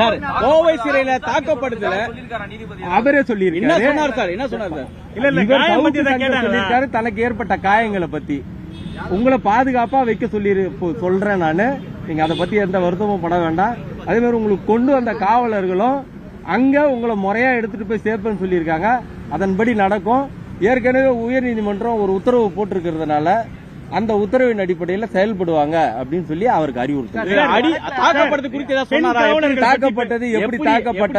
Sir Kovai சிறையில தாக்கப்படுதல அவரே என்ன சொல்லியிருக்காரு சொன்னார் சார்? என்ன சொன்னார் சார்? இல்ல இல்ல தனக்கு ஏற்பட்ட காயங்களை பத்தி. உங்களை பாதுகாப்பா வைக்க சொல்லி சொல்றேன் நானு. நீங்க அதை பத்தி எந்த வருத்தமும் பட வேண்டாம். அதே மாதிரி உங்களுக்கு கொண்டு வந்த காவலர்களும் அங்க உங்களை முறையா எடுத்துட்டு போய் சேர்ப்பேன்னு சொல்லியிருக்காங்க. அதன்படி நடக்கும். ஏற்கனவே உயர்நீதிமன்றம் ஒரு உத்தரவு போட்டிருக்கிறதுனால அந்த உத்தரவின் அடிப்படையில் செயல்படுவாங்க அப்படின்னு சொல்லி அவருக்கு அறிவுறுத்தல். தாக்கப்பட்டது எப்படி தாக்கப்பட்ட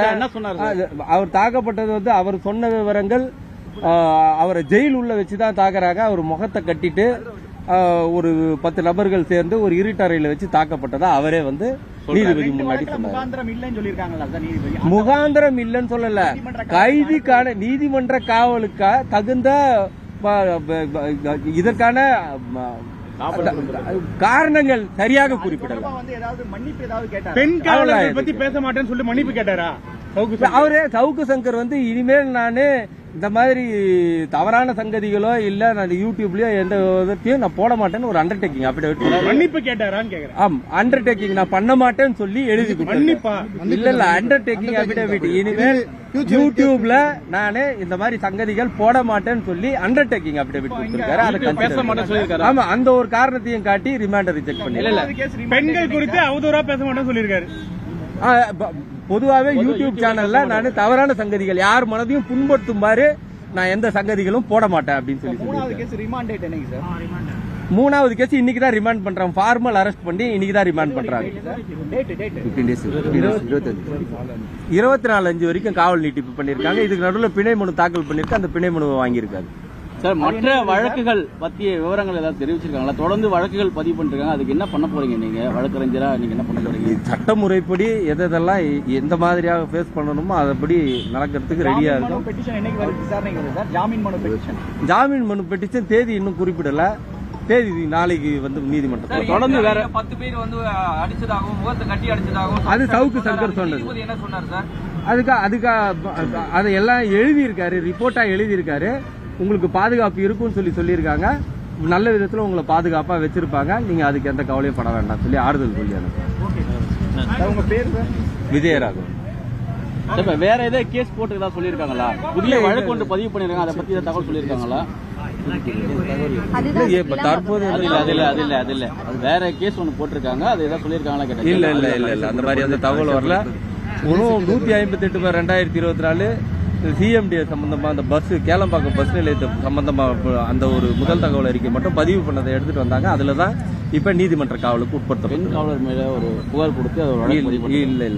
அவர் தாக்கப்பட்டது வந்து அவர் சொன்ன விவரங்கள் அவரை ஜெயில் உள்ள வச்சு தான் தாக்குறாங்க. அவர் முகத்தை கட்டிட்டு ஒரு பத்து நபர்கள் சேர்ந்து ஒரு இருட்டறையில வச்சு தாக்கப்பட்டதா அவரே வந்து நீதிபதி முன்னாடி முகாந்திரம் இல்லைன்னு சொல்லல. கைதிக்கான நீதிமன்ற காவலுக்கா தகுந்த இதற்கான காரணங்கள் சரியாக குறிப்பிடல தொடர்பா வந்து ஏதாவது மன்னிப்பு ஏதாவது கேட்டார் பெண் காவலர்கள். பத்தி பேச மாட்டேன்னு சொல்லி மன்னிப்பு கேட்டாரா. அவரே சவுக்கு சங்கர் வந்து இனிமேல் நானு இந்த மாதிரி தவறான சங்கதிகளோ இல்ல நான் யூடியூப்லயோ எந்த விதத்தையும் நான் போட மாட்டேன்னு ஒரு அண்டர்டேக்கிங் அப்படி மன்னிப்பு கேட்டாரான்னு கேக்குறேன். ஆம் அண்டர்டேக்கிங் நான் பண்ண மாட்டேன்னு சொல்லி எழுதி மன்னிப்பா? இல்ல இல்ல அண்டர்டேக்கிங் அபிடேவிட் இனிமேல் யூடியூப்ல நானு இந்த மாதிரி சங்கதிகள் போட மாட்டேன்னு சொல்லி அண்டர்டேக்கிங் அபிடேவிட் கொடுத்திருக்காரு. அதை பேச மாட்டேன்னு சொல்லியிருக்காரு. ஆமா அந்த ஒரு காரணத்தையும் காட்டி ரிமாண்டர் ரிஜெக்ட் பண்ணி பெண்கள் குறித்து அவதூறா பேச மாட்டேன்னு சொல்லியிருக்காரு. ஆ, ப- பொதுவாவே யூடியூப் சேனல்ல நான் தவறான சங்கதிகள். யார் மனதையும் புண்படுத்தும்பாரு நான் எந்த சங்கதிகளும் போட மாட்டேன் அப்படின்னு சொல்லி மூணாவது. கேஸ் ரிமாண்ட் டேட் என்னைக்கு சார் மூணாவது கேஸ் இன்னைக்கு தான் ரிமாண்ட் பண்றாங்க. ஃபார்மல் அரெஸ்ட் பண்ணி இன்னைக்கு தான் ரிமாண்ட் பண்றாங்க. Date date 15 days, 15 days, 25. இருபத்தி நாலு அஞ்சு வரைக்கும் காவல் நீட்டிப்பு பண்ணிருக்காங்க இதுக்கு நடுவில் பிணை மனு தாக்கல் பண்ணிருக்கு அந்த பிணை மனுவை வாங்கியிருக்காரு. சார் மற்ற வழக்குகள் பத்திய விவரங்கள் ஏதாவது தெரிவிச்சிருக்காங்களா? தொடர்ந்து வழக்குகள் பதிவு பண்ணிருக்காங்க. அதுக்கு என்ன பண்ண போறீங்க நீங்க? வழக்கறிஞரா நீங்க என்ன பண்ண போறீங்க? சட்டமுறைப்படி எதெல்லாம் எந்த மாதிரியாக ஃபேஸ் பண்ணணுமோ அதப்படி நடக்கிறதுக்கு ரெடியா இருக்கும். ஜாமீன் மனு பெட்டிஷன் ஜாமீன் மனு பெட்டிஷன் தேதி இன்னும் குறிப்பிடல. தேதி நாளைக்கு வந்து நீதிமன்றத்தில். தொடர்ந்து வேற பத்து பேர் வந்து அடிச்சதாகவும் முகத்தை கட்டி அடிச்சதாகவும் அது சவுக்கு சங்கர் சொன்னது. என்ன சொன்னார் சார்? அதுக்கு அதுக்கு அதை எல்லாம் எழுதியிருக்காரு. ரிப்போர்ட்டா எழுதியிருக்காரு. உங்களுக்கு பாதுகாப்பு இருக்கும்னு சொல்லி சொல்லியிருக்காங்க. நல்ல விதத்துல உங்களை பாதுகாப்பா வச்சிருப்பாங்க. நீங்க அதுக்கு எந்த கவலையும் பட வேண்டாம் சொல்லி ஆறுதல் சொல்லி உங்க பேர் சார் விஜயராகவன். இப்ப வேற ஏதாவது கேஸ் போட்டு ஏதாவது சொல்லியிருக்காங்களா? புதிய வழக்கு ஒன்று பதிவு பண்ணிருக்காங்க. அதை பத்தி தகவல் சொல்லியிருக்காங்களா? தற்போது அது இல்ல அது இல்ல அது இல்ல அது இல்ல. அது வேற கேஸ் ஒன்று போட்டிருக்காங்க. அது ஏதாவது சொல்லியிருக்காங்களா கேட்டேன். இல்ல இல்ல இல்ல இல்ல. அந்த மாதிரி அந்த தகவல் வரல. இன்னும் நூத்தி ஐம்பத்தி எட்டு பேர் ரெண்டாயிரத்தி இருபத்தி நாலு சிஎம்டி சம்பந்தமா அந்த பஸ் கேளம்பாக்கம் பஸ் நிலையத்தை சம்பந்தமா இப்ப அந்த ஒரு முதல் தகவல் அறிக்கை மட்டும் பதிவு பண்ணதை எடுத்துட்டு வந்தாங்க. அதுல தான் இப்ப நீதிமன்ற காவலுக்கு உட்படுத்தப்படும் காவலர் மேல ஒரு புகார் கொடுத்து இல்ல இல்ல.